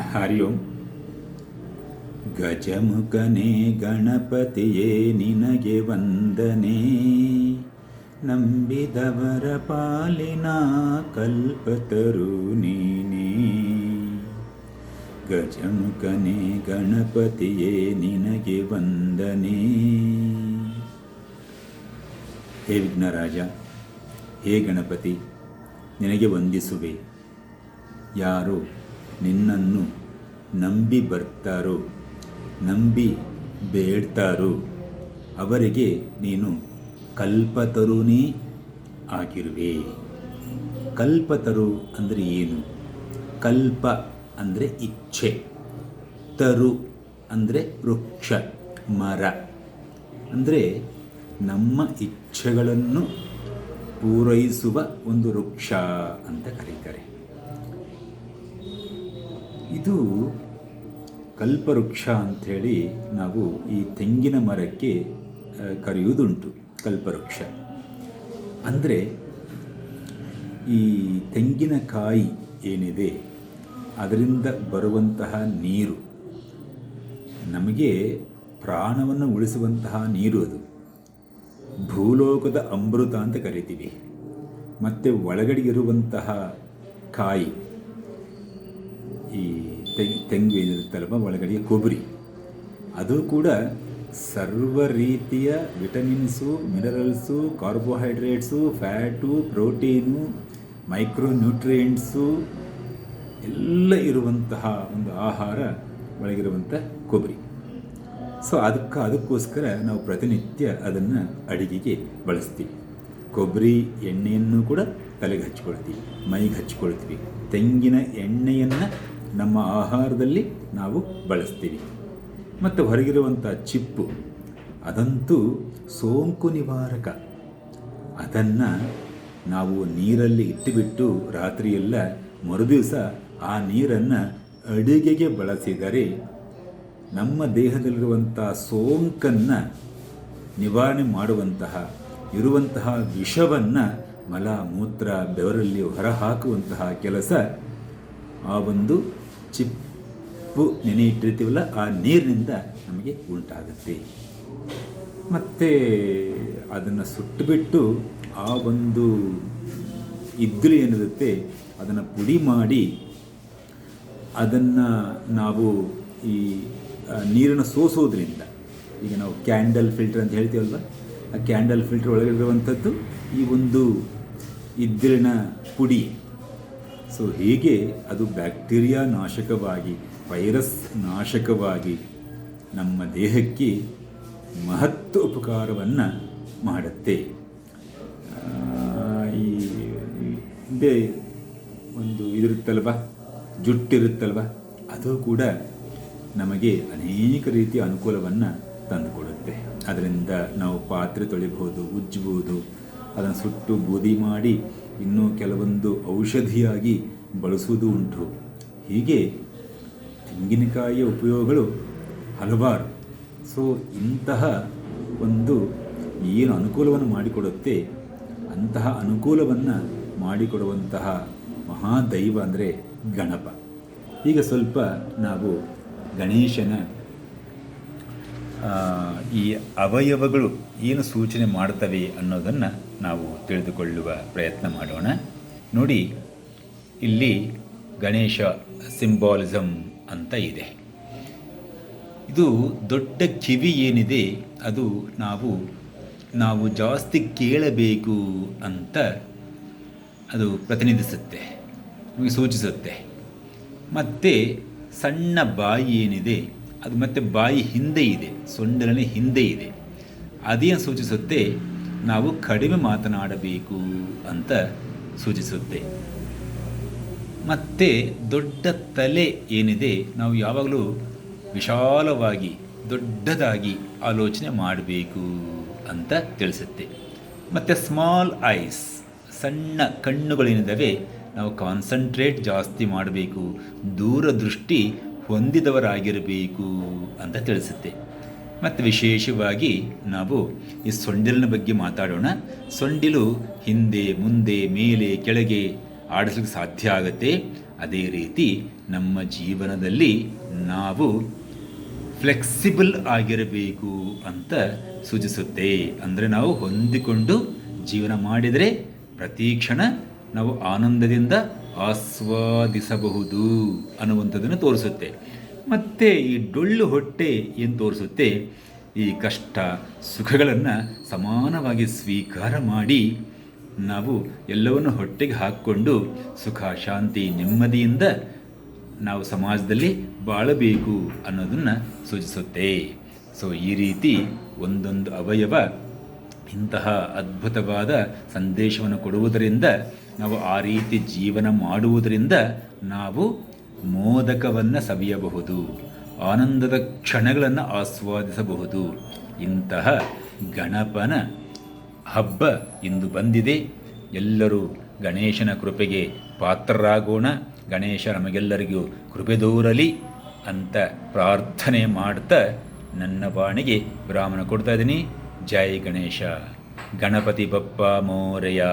ಹರಿ ಓಂ ಗಜಮುಖನೇ ಗಣಪತಿಯೇ, ನಿನಗೆ ವಂದನೆ. ನಂಬಿದವರ ಪಾಲಿನ ಕಲ್ಪತರು ನೀನೇ. ಗಜಮುಖನೇ ಗಣಪತಿಯೇ, ನಿನಗೆ ವಂದನೆ. ಹೇ ವಿಘ್ನರಾಜ, ಹೇ ಗಣಪತಿ, ನಿನಗೆ ವಂದಿಸುವೆ. ಯಾರು ನಿನ್ನನ್ನು ನಂಬಿ ಬರ್ತಾರೋ, ನಂಬಿ ಬೇಡ್ತಾರೋ, ಅವರಿಗೆ ನೀನು ಕಲ್ಪತರುನೇ ಆಗಿರುವೆ. ಕಲ್ಪತರು ಅಂದರೆ ಏನು? ಕಲ್ಪ ಅಂದರೆ ಇಚ್ಛೆ, ತರು ಅಂದರೆ ವೃಕ್ಷ, ಮರ. ಅಂದರೆ ನಮ್ಮ ಇಚ್ಛೆಗಳನ್ನು ಪೂರೈಸುವ ಒಂದು ವೃಕ್ಷ ಅಂತ ಕರೀತಾರೆ. ಇದು ಕಲ್ಪವೃಕ್ಷ ಅಂಥೇಳಿ ನಾವು ಈ ತೆಂಗಿನ ಮರಕ್ಕೆ ಕರೆಯುವುದುಂಟು ಕಲ್ಪವೃಕ್ಷ. ಅಂದರೆ ಈ ತೆಂಗಿನಕಾಯಿ ಏನಿದೆ, ಅದರಿಂದ ಬರುವಂತಹ ನೀರು, ನಮಗೆ ಪ್ರಾಣವನ್ನು ಉಳಿಸುವಂತಹ ನೀರು ಅದು. ಭೂಲೋಕದ ಅಮೃತ ಅಂತ ಕರಿತೀವಿ. ಮತ್ತು ಒಳಗಡೆ ಇರುವಂತಹ ಕಾಯಿ, ಈ ತೆಂಗ್, ತೆಂಗು ಏನಿರುತ್ತಲ್ವ ಒಳಗಡೆ ಕೊಬ್ಬರಿ. ಅದು ಕೂಡ ಸರ್ವ ರೀತಿಯ vitamins, minerals, carbohydrates, fat, protein, micronutrients, ಎಲ್ಲ ಇರುವಂತಹ ಒಂದು ಆಹಾರ ಒಳಗಿರುವಂಥ ಕೊಬ್ಬರಿ. ಸೊ, ಅದಕ್ಕೆ, ಅದಕ್ಕೋಸ್ಕರ ನಾವು ಪ್ರತಿನಿತ್ಯ ಅದನ್ನು ಅಡಿಗೆಗೆ ಬಳಸ್ತೀವಿ. ಕೊಬ್ಬರಿ ಎಣ್ಣೆಯನ್ನು ಕೂಡ ತಲೆಗೆ ಹಚ್ಕೊಳ್ತೀವಿ, ಮೈಗೆ ಹಚ್ಕೊಳ್ತೀವಿ. ತೆಂಗಿನ ಎಣ್ಣೆಯನ್ನು ನಮ್ಮ ಆಹಾರದಲ್ಲಿ ನಾವು ಬಳಸ್ತೀವಿ. ಮತ್ತು ಹೊರಗಿರುವಂಥ ಚಿಪ್ಪು, ಅದಂತೂ ಸೋಂಕು ನಿವಾರಕ. ಅದನ್ನು ನಾವು ನೀರಲ್ಲಿ ಇಟ್ಟುಬಿಟ್ಟು ರಾತ್ರಿಯೆಲ್ಲ ಮರುದಿವಸ ಆ ನೀರನ್ನು ಅಡುಗೆಗೆ ಬಳಸಿದರೆ ನಮ್ಮ ದೇಹದಲ್ಲಿರುವಂಥ ಸೋಂಕನ್ನು ನಿವಾರಣೆ ಮಾಡುವಂತಹ, ಇರುವಂತಹ ವಿಷವನ್ನು ಮಲ ಮೂತ್ರ ಬೆವರಲ್ಲಿ ಹೊರಹಾಕುವಂತಹ ಕೆಲಸ ಆ ಒಂದು ಚಿಪ್ಪು ನೆನೆ ಇಟ್ಟಿರ್ತೀವಲ್ಲ, ಆ ನೀರಿನಿಂದ ನಮಗೆ ಉಂಟಾಗುತ್ತೆ. ಮತ್ತು ಅದನ್ನು ಸುಟ್ಟುಬಿಟ್ಟು ಆ ಒಂದು ಇದ್ದಿಲು ಏನಿರುತ್ತೆ, ಅದನ್ನು ಪುಡಿ ಮಾಡಿ ಅದನ್ನು ನಾವು ಈ ನೀರನ್ನು ಸೋಸೋದ್ರಿಂದ, ಈಗ ನಾವು ಕ್ಯಾಂಡಲ್ ಫಿಲ್ಟರ್ ಅಂತ ಹೇಳ್ತೀವಲ್ವ, ಆ ಕ್ಯಾಂಡಲ್ ಫಿಲ್ಟರ್ ಒಳಗಿರುವಂಥದ್ದು ಈ ಒಂದು ಇದ್ದಿಲಿನ ಪುಡಿ. ಸೊ ಹೀಗೆ ಅದು ಬ್ಯಾಕ್ಟೀರಿಯಾ ನಾಶಕವಾಗಿ, ವೈರಸ್ ನಾಶಕವಾಗಿ ನಮ್ಮ ದೇಹಕ್ಕೆ ಮಹತ್ವ ಉಪಕಾರವನ್ನು ಮಾಡುತ್ತೆ. ಈ ಹಿಂದೆ ಒಂದು ಇದಿರುತ್ತಲ್ವ? ಜುಟ್ಟಿರುತ್ತಲ್ವ? ಅದು ಕೂಡ ನಮಗೆ ಅನೇಕ ರೀತಿಯ ಅನುಕೂಲವನ್ನು ತಂದುಕೊಡುತ್ತೆ. ಅದರಿಂದ ನಾವು ಪಾತ್ರೆ ತೊಳಿಬೋದು ಉಜ್ಜಬಹುದು, ಅದನ್ನು ಸುಟ್ಟು ಬೂದಿ ಮಾಡಿ ಇನ್ನೂ ಕೆಲವೊಂದು ಔಷಧಿಯಾಗಿ ಬಳಸುವುದು ಉಂಟು. ಹೀಗೆ ತೆಂಗಿನಕಾಯಿಯ ಉಪಯೋಗಗಳು ಹಲವಾರು. ಸೊ, ಇಂತಹ ಒಂದು ಏನು ಅನುಕೂಲವನ್ನು ಮಾಡಿಕೊಡುತ್ತೆ? ಅಂತಹ ಅನುಕೂಲವನ್ನು ಮಾಡಿಕೊಡುವಂತಹ ಮಹಾದೈವ ಅಂದರೆ ಗಣಪ. ಈಗ ಸ್ವಲ್ಪ ನಾವು ಗಣೇಶನ ಈ ಅವಯವಗಳು ಏನು ಸೂಚನೆ ಮಾಡ್ತವೆ ಅನ್ನೋದನ್ನು ನಾವು ತಿಳಿದುಕೊಳ್ಳುವ ಪ್ರಯತ್ನ ಮಾಡೋಣ. ನೋಡಿ, ಇಲ್ಲಿ ಗಣೇಶ ಸಿಂಬಾಲಿಸಮ್ ಅಂತ ಇದೆ. ಇದು ದೊಡ್ಡ ಕಿವಿ ಏನಿದೆ, ಅದು ನಾವು ನಾವು ಜಾಸ್ತಿ ಕೇಳಬೇಕು ಅಂತ ಅದು ಪ್ರತಿನಿಧಿಸುತ್ತೆ, ನಮಗೆ ಸೂಚಿಸುತ್ತೆ. ಮತ್ತು ಸಣ್ಣ ಬಾಯಿ ಏನಿದೆ ಅದು ಮತ್ತೆ ಬಾಯಿ ಹಿಂದೆ ಇದೆ ಸೊಂಡಿಲನೇ ಹಿಂದೆ ಇದೆ. ಅದೇನು ಸೂಚಿಸುತ್ತೆ? ನಾವು ಕಡಿಮೆ ಮಾತನಾಡಬೇಕು ಅಂತ ಸೂಚಿಸುತ್ತೆ. ಮತ್ತು ದೊಡ್ಡ ತಲೆ ಏನಿದೆ, ನಾವು ಯಾವಾಗಲೂ ವಿಶಾಲವಾಗಿ, ದೊಡ್ಡದಾಗಿ ಆಲೋಚನೆ ಮಾಡಬೇಕು ಅಂತ ತಿಳಿಸುತ್ತೆ. ಮತ್ತು ಸ್ಮಾಲ್ ಐಸ್ ಸಣ್ಣ ಕಣ್ಣುಗಳೇನಿದ್ದಾವೆ, ನಾವು ಕಾನ್ಸಂಟ್ರೇಟ್ ಜಾಸ್ತಿ ಮಾಡಬೇಕು. ದೂರದೃಷ್ಟಿ ಹೊಂದಿದವರಾಗಿರಬೇಕು ಅಂತ ತಿಳಿಸುತ್ತೆ. ಮತ್ತು ವಿಶೇಷವಾಗಿ ನಾವು ಈ ಸೊಂಡಿಲಿನ ಬಗ್ಗೆ ಮಾತಾಡೋಣ. ಸೊಂಡಿಲು ಹಿಂದೆ, ಮುಂದೆ, ಮೇಲೆ, ಕೆಳಗೆ ಆಡಿಸ್ಲಿಕ್ಕೆ ಸಾಧ್ಯ ಆಗುತ್ತೆ. ಅದೇ ರೀತಿ ನಮ್ಮ ಜೀವನದಲ್ಲಿ ನಾವು ಫ್ಲೆಕ್ಸಿಬಲ್ ಆಗಿರಬೇಕು ಅಂತ ಸೂಚಿಸುತ್ತೆ. ಅಂದರೆ ನಾವು ಹೊಂದಿಕೊಂಡು ಜೀವನ ಮಾಡಿದರೆ ಪ್ರತಿ ಕ್ಷಣ ನಾವು ಆನಂದದಿಂದ ಆಸ್ವಾದಿಸಬಹುದು ಅನ್ನುವಂಥದ್ದನ್ನು ತೋರಿಸುತ್ತೆ. ಮತ್ತು ಈ ಡೊಳ್ಳು ಹೊಟ್ಟೆ ಏನು ತೋರಿಸುತ್ತೆ? ಈ ಕಷ್ಟ ಸುಖಗಳನ್ನು ಸಮಾನವಾಗಿ ಸ್ವೀಕಾರ ಮಾಡಿ ನಾವು ಎಲ್ಲವನ್ನು ಹೊಟ್ಟೆಗೆ ಹಾಕ್ಕೊಂಡು ಸುಖ, ಶಾಂತಿ, ನೆಮ್ಮದಿಯಿಂದ ನಾವು ಸಮಾಜದಲ್ಲಿ ಬಾಳಬೇಕು ಅನ್ನೋದನ್ನು ಸೂಚಿಸುತ್ತೆ. ಸೊ ಈ ರೀತಿ ಒಂದೊಂದು ಅವಯವ ಇಂತಹ ಅದ್ಭುತವಾದ ಸಂದೇಶವನ್ನು ಕೊಡುವುದರಿಂದ ನಾವು ಆ ರೀತಿ ಜೀವನ ಮಾಡುವುದರಿಂದ ನಾವು ಮೋದಕವನ್ನು ಸವಿಯಬಹುದು, ಆನಂದದ ಕ್ಷಣಗಳನ್ನು ಆಸ್ವಾದಿಸಬಹುದು. ಇಂತಹ ಗಣಪನ ಹಬ್ಬ ಇಂದು ಬಂದಿದೆ. ಎಲ್ಲರೂ ಗಣೇಶನ ಕೃಪೆಗೆ ಪಾತ್ರರಾಗೋಣ. ಗಣೇಶ ನಮಗೆಲ್ಲರಿಗೂ ಕೃಪೆ ದೋರಲಿ ಅಂತ ಪ್ರಾರ್ಥನೆ ಮಾಡ್ತಾ ನನ್ನ ಬಾಣಿಗೆ ವಿರಾಮನ ಕೊಡ್ತಾ ಇದ್ದೀನಿ. ಜೈ ಗಣೇಶ. ಗಣಪತಿ ಬಪ್ಪ ಮೋರೆಯ